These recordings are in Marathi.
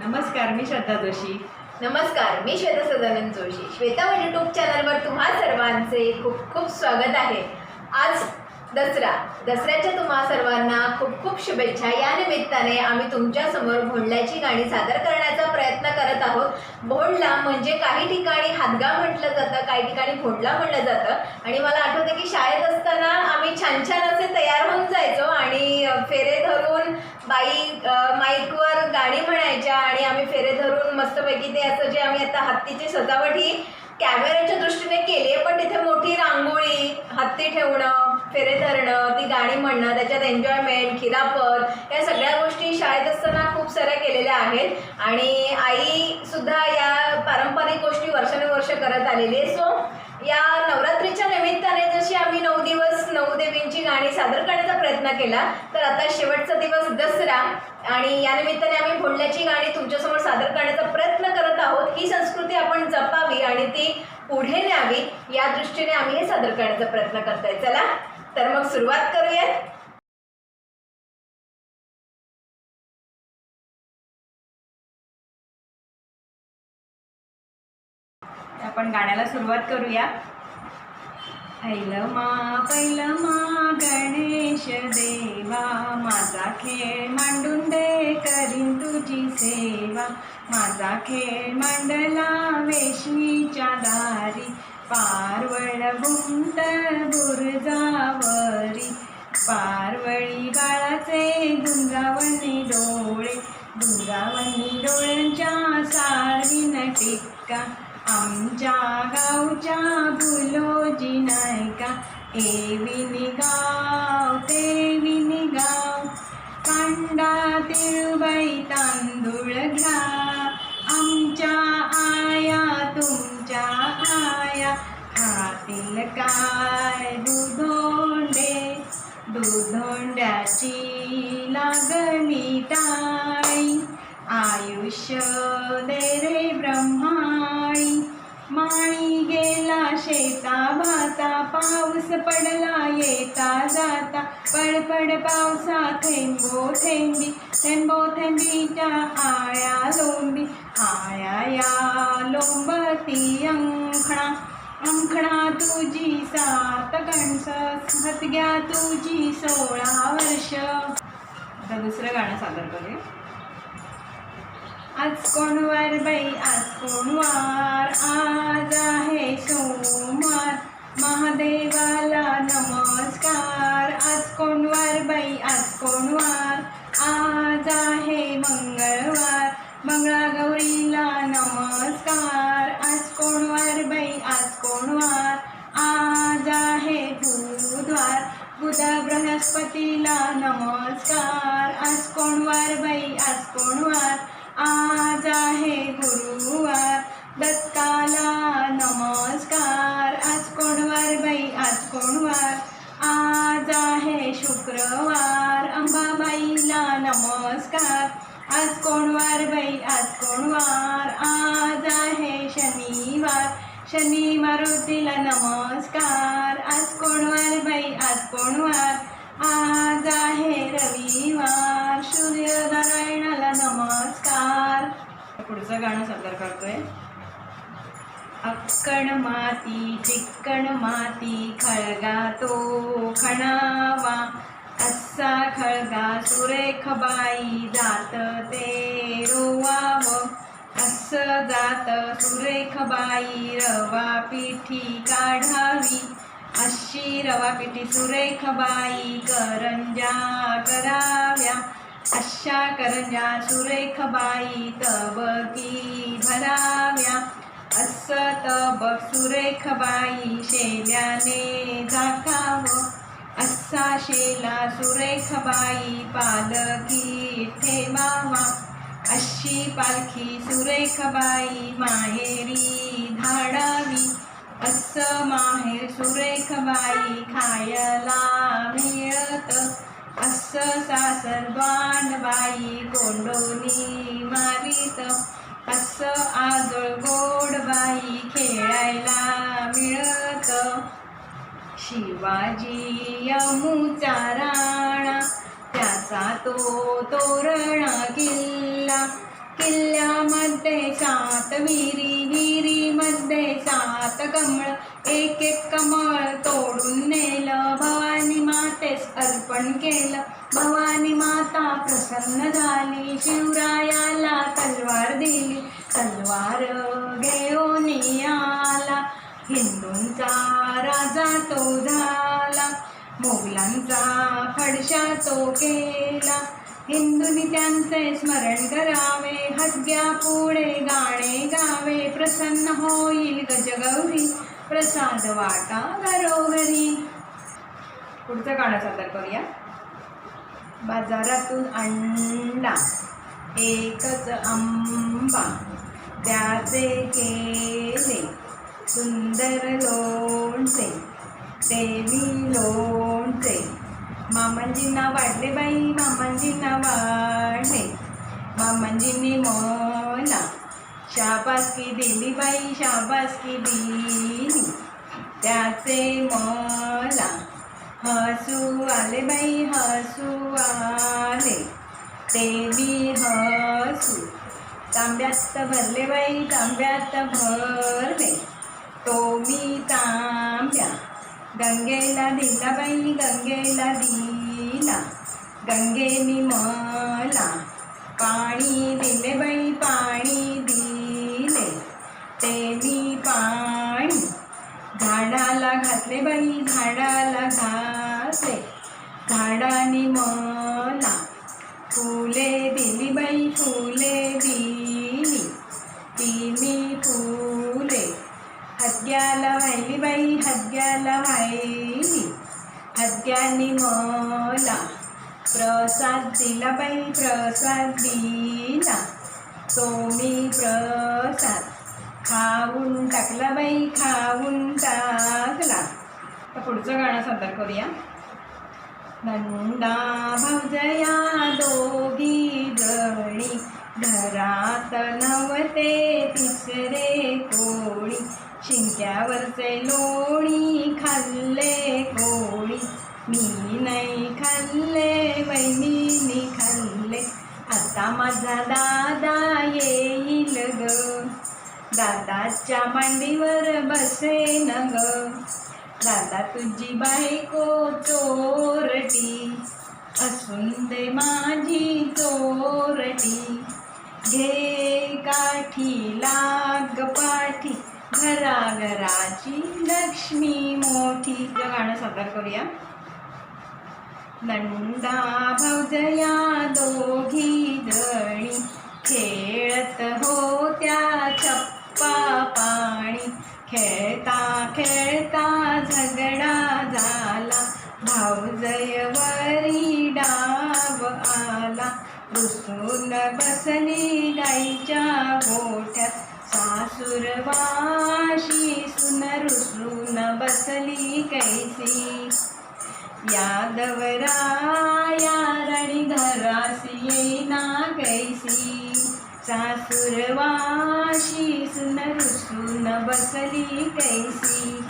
नमस्कार मी श्वेता जोशी. नमस्कार मी श्वेता सदानंद जोशी. श्वेतावन यूट्यूब चॅनलवर तुम्हा सर्वांचे खूप खूप स्वागत आहे. आज दसरा. दसऱ्याच्या तुम्हा सर्वांना खूप खूप शुभेच्छा. या निमित्ताने आम्ही तुमच्यासमोर भोंडल्याची गाणी सादर करण्याचा प्रयत्न करत आहोत. भोंडला म्हणजे काही ठिकाणी हादगा म्हटलं जातं काही ठिकाणी भोंडला म्हटलं जातं. आणि मला आठवतं की शाळेत असताना आम्ही छान छान असे तयार होऊन जायचो आणि फेरे धरून बाई माईकवर गाणी म्हणायच्या आणि आम्ही फेरे धरून मस्तपैकी ते असं जे आम्ही आता हत्तीची सजावट ही कॅमेऱ्याच्या दृष्टीने केली आहे पण तिथे मोठी रांगोळी हत्ती ठेवणं फेरे धरणं ती गाणी म्हणणं त्याच्यात एन्जॉयमेंट खिरापत या सगळ्या गोष्टी शाळेत असताना खूप साऱ्या केलेल्या आहेत. आणि आई सुद्धा या पारंपरिक गोष्टी वर्षानुवर्ष करत आलेली आहे. सो या नवरात्रीच्या निमित्ताने जशी आम्ही नऊ दिवस देवींची गाणी सादर करण्याचा प्रयत्न केला. तर आता शेवटचा दिवस दसरा आणि या निमित्ताने आम्ही भोंडल्याची गाणी तुमच्यासमोर सादर करण्याचा प्रयत्न करत आहोत. ही संस्कृती आपण जपावी आणि ती पुढे न्यावी या दृष्टीने आम्ही हे सादर करण्याचा प्रयत्न करतोय. चला तर मग सुरुवात करूयात. आपण गाण्याला सुरुवात करूया. मा मा गणेश देवा माझा खेळ मांडून दे करीन तुझी सेवा. माझा खेळ मांडला वेशीच्या दारी पारवळ गुंत बुरजावरी. पारवळी गाळाचे दुंगावणी डोळे दुंगावणी डोळ्यांच्या सारवीन टिक्का आमच्या गावच्या भुलोजी नायका एविनी गाव तेविनी गाव. कांडा तिळबाई तांदूळ घ्या. आमच्या आया तुमच्या आया. खातील काय दुधोंडे? दुधोंड्याची लागणी टाळ आयुष्य दे रे ब्रह्माळी माळी गेला शेता भाता पाऊस पडला येता जाता. पडपड पावसा थेंबो थेंबी थेंबो थेंबीच्या आळ्या लोंबी. आळ्या या लोंबती अंखणा अंखणा तुझी सात कणस हतग्या तुझी सोळा वर्ष. आता दुसरं गाणं सादर करूया. आज कोणवार बाई आज कोणवार आज आहे सोमवार. महादेवाला नमस्कार. आज कोणवार बाई आज कोणवार आज आहे मंगळवार. मंगळागौरीला नमस्कार. आज कोणवार बाई आज कोणवार आज आहे बुधवार. बुधा बृहस्पतीला नमस्कार. आज कोणवार बाई आज कोण वार? आहे पुढचं गाणं सादर करतोय. अक्कण माती चिक्कण माती खळगा तो खणावा. असा खळगा सुरेख बाई जात ते रोवावं. असं जात सुरेख बाई रवा पिठी काढावी. अशी रवा पिठी सुरेख बाई करंजा कराव्या. अशा करण्या सुरेख बाई तबकी भराव्या असं तब सुरेख बाई शेल्याने झाकावं असा शेला सुरेख बाई पालखी ठेवावा अशी पालखी सुरेख बाई माहेरी धाडावी. असं माहेर सुरेख बाई खायला मिळत. असं सासरवान बाई कोंडोनी मारित. असं आजोळ गोड बाई खेळायला मिळत. शिवाजी यमुचा राणा त्याचा तो तोरणा किल्ला. किल्ल्यामध्ये सात विहिरी विहिरीमध्ये सात कमळ एक एक कमळ तोडून नेलं. भवानी मातेस अर्पण केलं. भवानी माता प्रसन्न झाली. शिवरायाला तलवार दिली. तलवार घेऊन आला. हिंदूंचा राजा तो झाला. मोगलांचा फडशा तो केला. हिंदूंनी त्यांचे स्मरण करावे हद्या पुढे गाणे गावे प्रसन्न होईल गजगौरी प्रसाद वाटा घरोघरी. पुढचं गाणं सादर करूया. बाजारातून अंडा एकच आंबा त्याचे केले सुंदर लोणचे ते मी लोणचे. मामांजींना वाढले बाई मामांजींना वाढले. मामांजींनी मोला. शाबासकी दिली बाई शाबासकी दिली. त्याचे मला. हसू आले बाई हसू आले. ते बी हसू. तांब्यात भरले बाई तांब्यात भरले. तो मी तांब्या. गंगेला दिला बाई गंगेला दिला. गंगेनी मला पाणी दिले बाई पाणी दिले. ते मी पाणी. झाडाला घातले बाई झाडाला घातले. झाडाने मला. फुले दिली बाई फुले दिली. वाहिली हद्याला वाहिली हद्याने मला प्रसाद दिला बाई प्रसाद दिला. तो मी प्रसाद खाऊन टाकला बाई खाऊन टाकला. तर पुढचं गाणं सादर करूया. नंदा भावजया दोघी जणी घरात नवते तिसरे कोणी. शिंक्यावरचे लोणी खाल्ले कोणी मी नाही खाल्ले बहिणीनी खाल्ले. आता माझा दादा येईल ग. दादाच्या मांडीवर बसेन ग दादा तुझी बायको चोरटी. असून दे माझी चोरटी. घे काठी लाग पाठी घराघराची लक्ष्मी मोठी. गाणं सादर करूया. नंदा भावजया दोघी जणी खेळत होत्या चप्पा पाणी. खेळता खेळता झगडा झाला. भाऊजयवरी डाव आला. रुसून बसली गाईच्या गोठ्यात. सासुरवाशी सुन रुसून बसली कैसी? यादवराया राणी घरासी येईना कैसी? सासुरवाशी सुन रुसून बसली कैसी?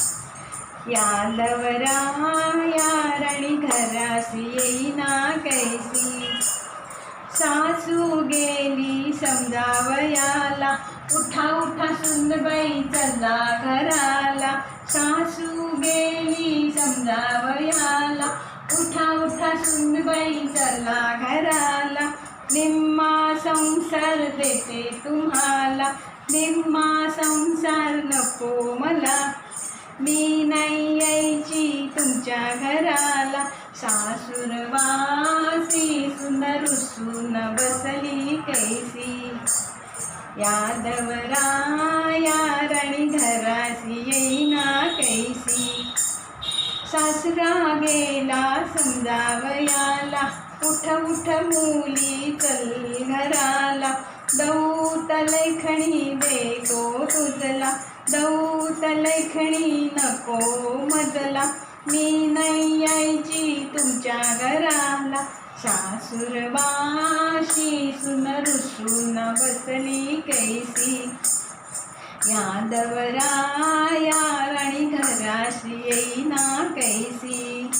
यादवराया राणी घरासी येईना कैसी? सासू गेली समजावयाला. उठा उठा सुनबाई चला घराला. सासू गेली समजावयाला. उठा उठा सुनबाई चला घराला. निम्मा संसार देते तुम्हाला. निम्मा संसार नको मला. मी नाही यायची तुमच्या घराला. सासूरवासी सुंदर सुन बसली कैसी. यादवराया राणी घरासी येईना कैसी. सासरा गेला समजावयाला. उठ उठ मुली चल घराला. दौत लेखणी देतो तुझला. दौत लेखणी नको मजला. मी नाही यायची तुमच्या घराला. सासूरवाशी सुन रुसून बसली कैसी. यादवराया राणी घराशी येईना कैसी.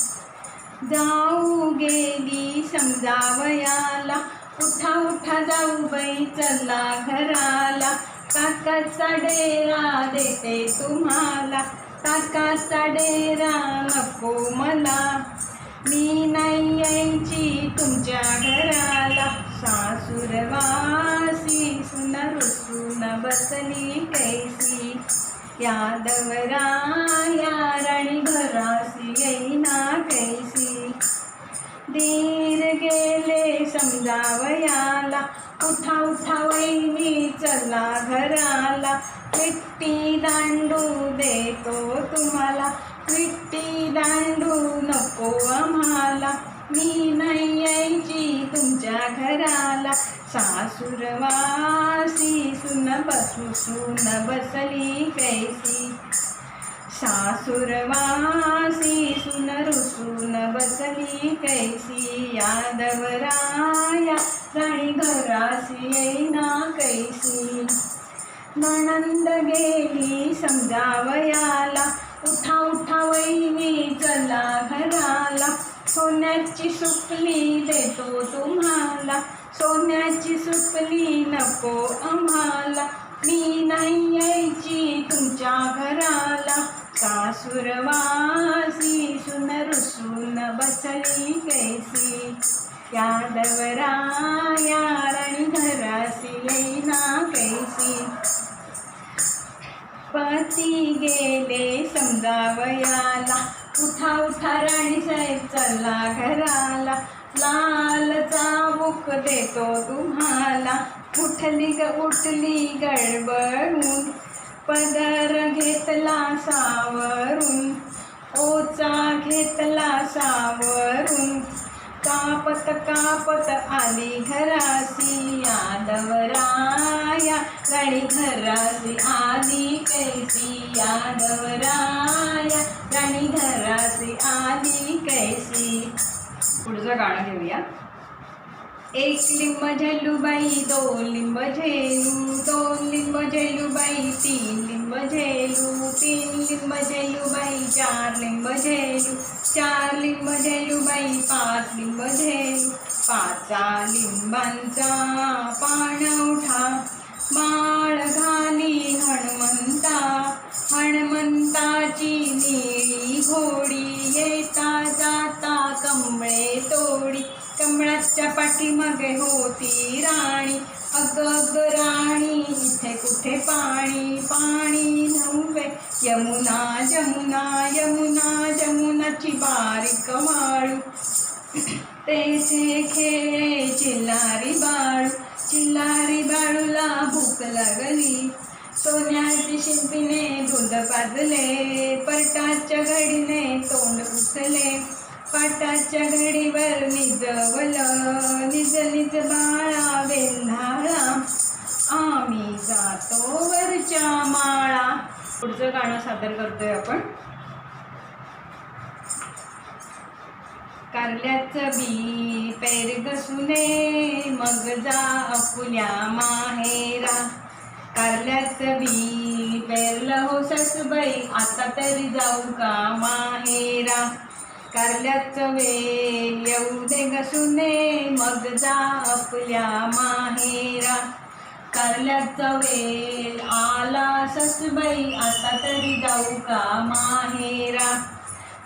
जाऊ गेली समजावयाला. उठा उठा जाऊ बाई चला घराला. काकाचा डेरा देते तुम्हाला. काकाचा डेरा नको मला. मी नाही यायची तुमच्या घराला. सासूरवासी सुन बसली कैसी. यादवरा या राणी घरासी येईना कैसी. दीर गेले समजावयाला. उठा उठा वहिनी चला घराला. विट्टी दांडू देतो तुम्हाला. विट्टी दांडू नको आम्हाला. मी नाही यायची तुमच्या घराला. सासुरवासी सुन बसू सुन बसली कैसी सासूरवासी सुन रुसून बसली कैसी यादवराया. राणी घरासी येईना कैसी. नणंद गेली समजावयाला. उठा उठा वहिनी चला घराला. सोन्याची सुपली देतो तुम्हाला. सोन्याची सुपली नको आम्हाला. मी नाही यायची तुमच्या घराला. कासुरवासी सुन रुसून बसली कैसी. यादवराया राणी घरासी येईना कैसी. पती गेले समजावयाला उठा उठा राणी साहेब चला घराला. लाल चाबूक देतो तुम्हाला. उठली ग उठली गडबडून. पदर घेतला सावरून ओचा घेतला सावरून. कापत कापत आली घरासी यादवराया राणी घरासी आली कैसी. यादवराया राणी घरासी आली कैसी. पुढचं गाणं घेऊया. एक लिंब झेलूबाई दोन लिंब झेलू दोन लिंब झेलूबाई तीन लिंब झेलू तीन लिंब झेलूबाई चार लिंब झेलू चार लिंब झेलूबाई पाच लिंब झेलू पाचा लिंबांचा पाणवठा बाळ घाली हनुमंता हनुमंताची निळी घोडी येता जाता कमळे तोडी कमळाच्या पाठीमागे होती राणी. अग अग राणी इथे कुठे पाणी? पाणी नव्हे. यमुना जमुना यमुना जमुनाची बारीक वाळू. तेचे खेळे चिल्लारी बाळू. चिल्लारी बाळूला भूक लागली. सोन्याची शिंपीने दूध पाजले. परटाच्या घडीने तोंड उचले पाटाच्या घडीवर निजवल निज निज बाळा वेल्हाळा आम्ही जातो वरच्या माळा. पुढचं गाणं सादर करतोय आपण. कारल्याचं बी पैर घसुने मग जा अपुल्या माहेरा. कारल्याचं बी पेरलं हो ससबाई आता तरी जाऊ का माहेरा? कारल्याचं वेळ येऊ दे गसुने मग जा आपल्या माहेरा. कारल्याचा वेळ आला ससबाई आता तरी जाऊ का माहेरा?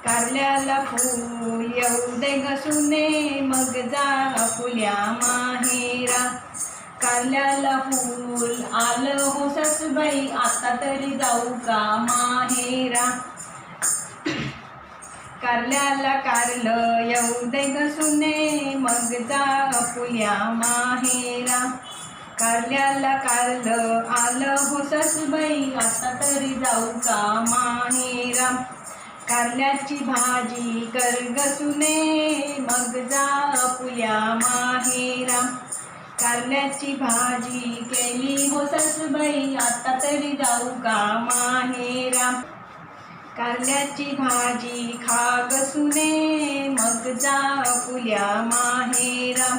कारल्याला फूल येऊ दे गसुने मग जा फुल्या माहेरा. कारल्याला फूल आलं हो ससबाई आता तरी जाऊ का माहेरा? कारल्याला कारलं येऊ दे सुने मग जा अपुया माहेरा. कारल्याला कारलं आलं हो ससबाई आता तरी जाऊ का माहेरा. कारल्याची भाजी कर सुने मग जा पुल्या माहेरा. कारल्याची भाजी केली हो ससबाई आता तरी जाऊ का माहेरा. कारल्याची भाजी खा सुने मग जा पुल्या माहेरा.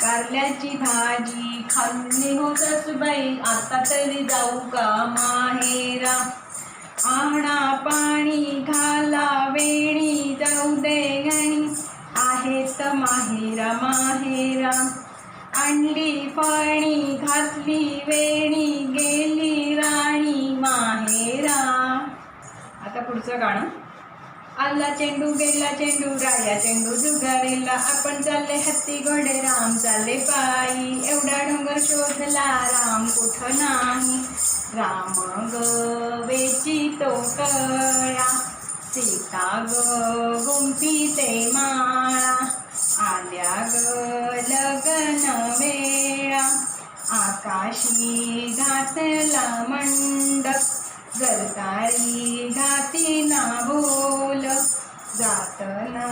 कारल्याची भाजी खाल्ली हो सासूबाई आता तरी जाऊ का माहेरा? आणा पाणी घाला वेणी जाऊ दे गणी आहेत माहेरा माहेरा. आणली फणी घातली वेणी गेली राणी माहेरा. आता पुढचं गाणं. आला चेंडू गेला चेंडू राया चेंडू जुगारेला आपण चालले हत्ती घोडे राम चालले पायी. एवढा डोंगर शोधला राम कुठं नाही? राम ग वेची तो कळा. सीता ग गुंफी ते माळा. आल्या ग लगन वेळा. आकाशी घातला मंडप. गरतारी घाती ना बोल. जातना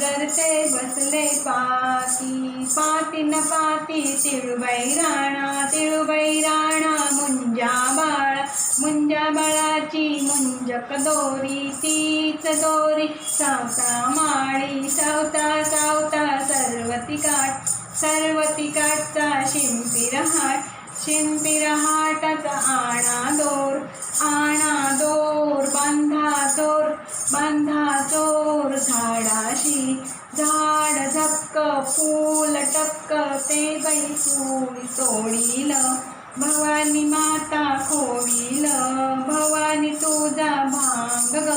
गरते बसले पाती. पाती न पाती तिळुबाई राणा तिळुबाई राणा मुंजा बाळ. मुंजा बाळाची मुंजक दोरी तीच दोरी. सावता माळी सावता सावता सर्वती काठ. सर्वती काठचा शिंपीर हाट शिंपीर हाटाचा आणा दोर आणा दोर बांधा चोर बांधा चोर झाडाशी. झाड झक्क फूल टपक ते बाई फूल तोडील. भवानी माता खोवील. भवानी तुझा भांग ग.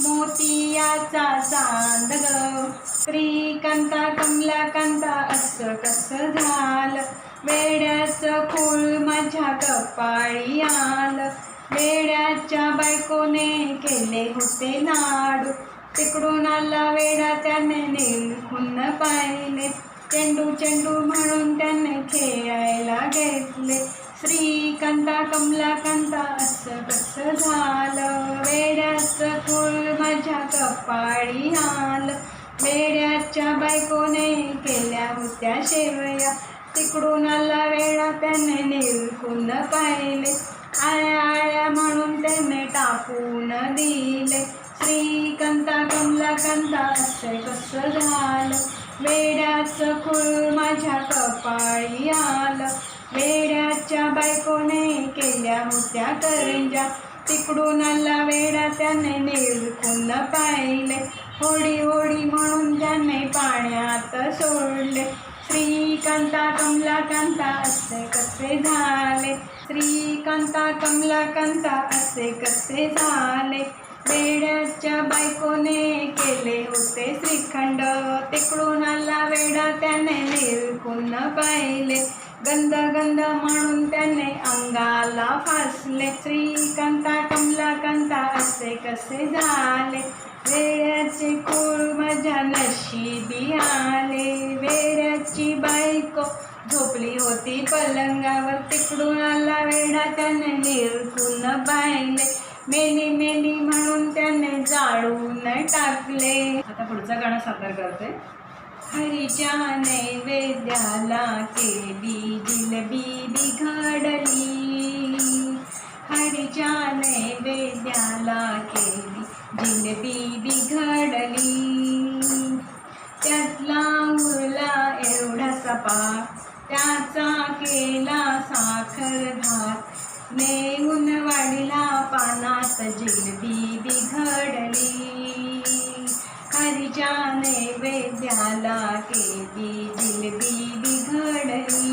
मोतियाचा चांद ग. श्रीकांता कमलाकांता असं कसं झालं? वेड्याचं कुळ माझ्या कपाळी आलं. वेड्याच्या बायकोने केले होते लाडू तिकडून आला वेडा त्याने निरखून पाहिले. चेंडू चेंडू म्हणून त्याने खेळायला घेतले. श्रीकांता कमलाकांता असं कसं झालं. वेड्याचं कुळ माझ्या कपाळी आलं. वेड्याच्या बायकोने केल्या होत्या शेवया. तिकडून आला वेळा त्याने निरखून पाहिले. आळ्या आळ्या म्हणून त्याने टाकून दिले. श्रीकांता कमलाकांता अक्षय कसं झालं? वेड्याचं फूल माझ्या कपाळी आलं. वेड्याच्या बायकोने केल्या होत्या करंजा. तिकडून आला वेडा त्याने निरखून पाहिले. होडी होडी म्हणून त्याने पाण्यात सोडले. श्रीकांता कमलाकांता असे कसे झाले? श्रीकांता कमलाकांता असे कसे झाले? वेड्याच्या बायकोने केले होते श्रीखंड. तिकडून आला वेडा त्याने निरकून पाहिले. गंध गंध म्हणून त्याने अंगाला फासले. श्रीकांता कमलाकांता असे कसे झाले? वेड्याचे कुळ माझ्या नशिबी आले. वेड्याची बायको झोपली होती पलंगावर. तिकडून आला वेडा त्याने निरखून पाहिले मेली मेली म्हणून त्याने जाळून टाकले. आता पुढचं गाणं सादर करते. हरीच्या नैवेद्याला केली जिलबी बिघडली हरीच्या नैवेद्याला केली जिलबी बिघडली त्यातला उरला एवढा पाक त्याचा केला साखर भात. नेऊन वाढला पानात जिलबी बिघडली हरीच्या नैवेद्याला केली जिलबी बिघडली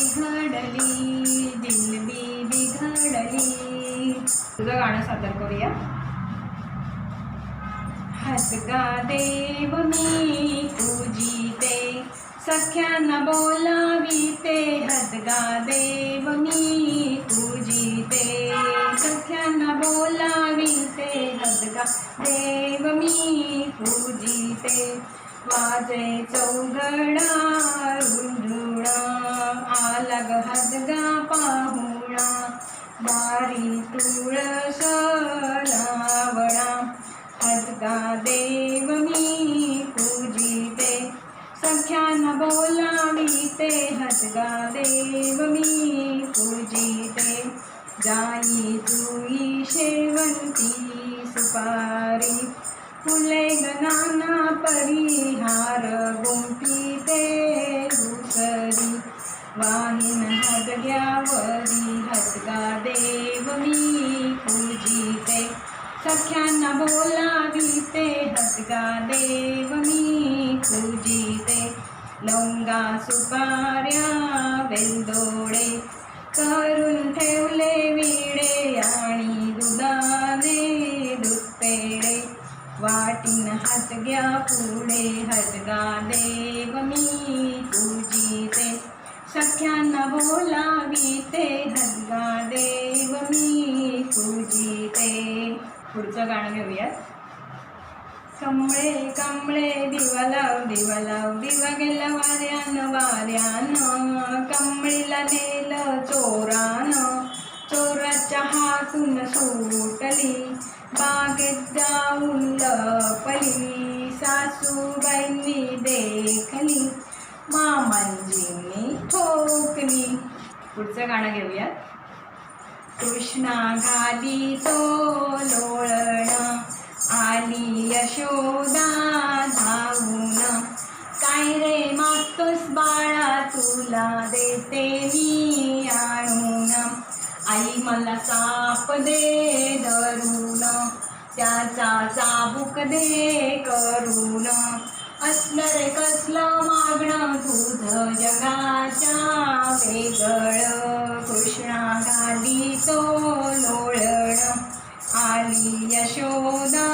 बिघडली जिलबी बिघडली. तुझं गाणं सादर करूया. हसका देव मी पूजिते सख्यांना बोलाविते हदगा देव मी पूजिते सख्यांना बोलावी ते. हदगा देव मी तुझी ते चौघडा रुंजुणा आला ग हदगा पाहुणा बारी तुळस लावणा हदगा देव मी पूजिते सख्यान बोलाविते हदगा देव मी पूजिते जाई जुई शेवंती सुपारी फुले गणाना परिहार ते दुसरी वाहिन हदग्यावरी हदगा देव मी पूजिते सख्यांना बोलाविते हदगा देव मी पूजिते लवंगा सुपाऱ्या वेलदोडे. करून ठेवले विडे आणि दुधाने दूध वाटीन हात घ्या पुढे हदगा देव मी पूजिते. सख्यांना बोलाविते हदगा देव मी पूजिते. पुढचं गाणं घेऊयात कमळे कमळे दिवा लाव दिवा लाव दिवा गेला वाऱ्यानं वाऱ्यानं. कमळीला नेलं चोरान. चोराच्या हातून सुटली. बागेत जाऊन लपली. सासूबाईंनी देखली. मामांजींनी ठोकली. पुढचं गाणं घेऊयात. कृष्णा घाली तो लोळण. आली यशोदा धावून. काय रे मागतोस बाळा? तुला देते मी आणून. आई मला साप दे धरून त्याचा चाबूक दे करून. असलं कसलं मागणं तुझं जगाच्या वेगळं. कृष्णा घाली तो लोळण आली यशोदा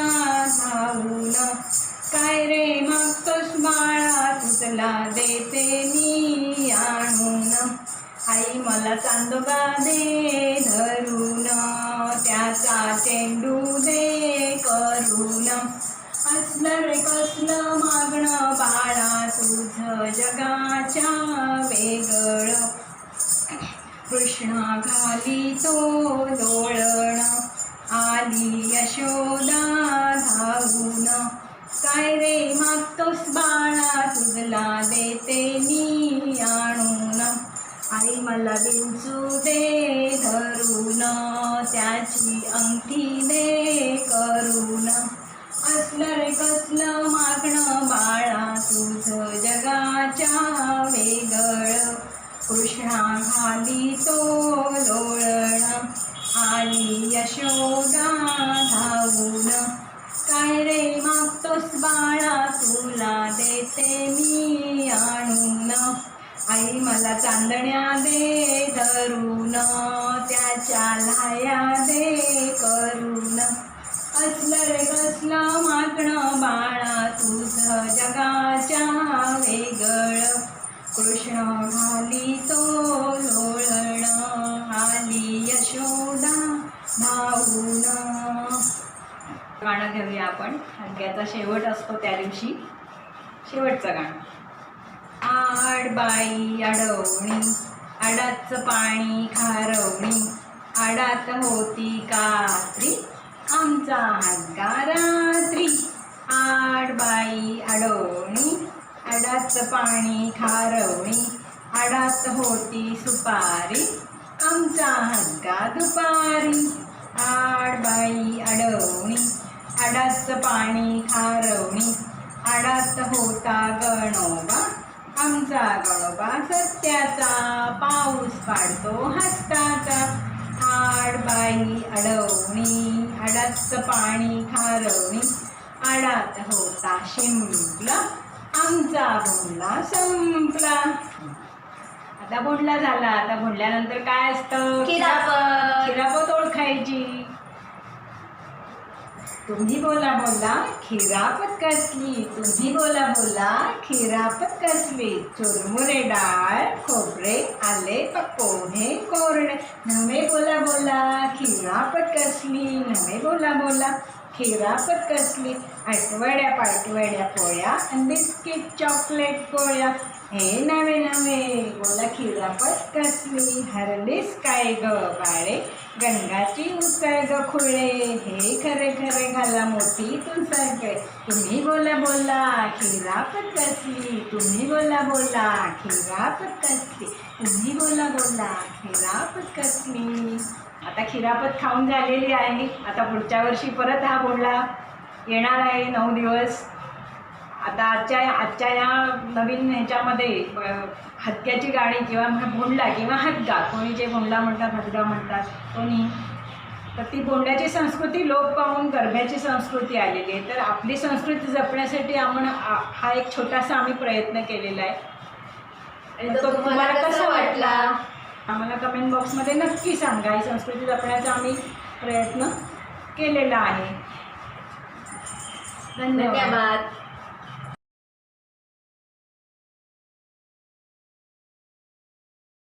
धावून. काय रे मागतोस बाळा तुझला देते मी आई मला चांदोबा दे धरून त्याचा चेंडू दे करून. असलं रे कसलं मागणं बाळा तुझं जगाच्या वेगळं. कृष्णा घाली तो डोळण आली यशोदा धावून. काय रे मागतोस बाळा तुझला देते मी आणून. आई मला विंचू दे धरून त्याची अंगठी दे करून. असलं रे कसलं मागणं बाळा तुझं जगाच्या वेगळ. कृष्णा घाली तो लोळण आली यशोदा धावून. काय रे मागतोस बाळा तुला देते मी आणून. आई मला चांदण्या दे धरून त्याच्या लाया दे करून. असलं रे कसलं मागणं बाळा तुझं जगाच्या वेगळं. कृष्ण घाली तो लोळण आली यशोदा धावून गाणं घेऊया आपण. हग्याचा शेवट असतो त्या दिवशी. शेवटचं गाणं. आड बाई अडवणी आडाच पाणी खारवणी आडात होती कात्री आमचा हग्गा रात्री. आड बाई अडवणी आडाच पाणी खारवणी आडात होती सुपारी आमचा हग्गा दुपारी. आड बाई अडवणी आडाच पाणी खारवणी आडात होता गणोबा आमचा गळोबा सत्याचा पाऊस पाडतो हस्ताचा. आड बाई अडवणी आडाचं पाणी खारवणी. आडात होता शिंपला आमचा भुंडला संपला. आता भुंडला झाला आता भुंडल्यानंतर काय असतं? खिरापत. खिरापत ओळखायची. तुम्ही बोला बोला खिरापत कसली तुम्ही बोला बोला खिरापत कसली चुरमुरे डाळ खोबरे आले पोहे कोरडे. नवे बोला बोला खिरापत कसली नवे बोला बोला खिरापत कसली आठवड्या पाठवड्या पोळ्या आणि बिस्किट चॉकलेट पोळ्या. हे नवे नवे बोला खिरापत कसली हरलीस काय ग बाळे? गंगाची उसळ ग खुळे हे खरे खरे घाला मोठी तू तुम्ही बोला बोला खिरापत कसली तुम्ही बोला बोला खिरापत कसली तुम्ही बोला बोला खिरापत कसली आता खिरापत खाऊन झालेली आहे. आता पुढच्या वर्षी परत हा बोलला येणार आहे नऊ दिवस. आता आजच्या आजच्या या नवीन ह्याच्यामध्ये हत्याची गाणी किंवा भोंडला किंवा हद्गा कोणी जे भोंडला म्हणतात हद्गा म्हणतात कोणी. तर ती भोंड्याची संस्कृती लोप पाहून गरब्याची संस्कृती आलेली आहे. तर आपली संस्कृती जपण्यासाठी आपण हा एक छोटासा आम्ही प्रयत्न केलेला आहे. तो तुम्हाला कसा वाटला? आम्हाला कमेंट बॉक्समध्ये नक्की सांगा. ही संस्कृती जपण्याचा आम्ही प्रयत्न केलेला आहे. धन्यवाद.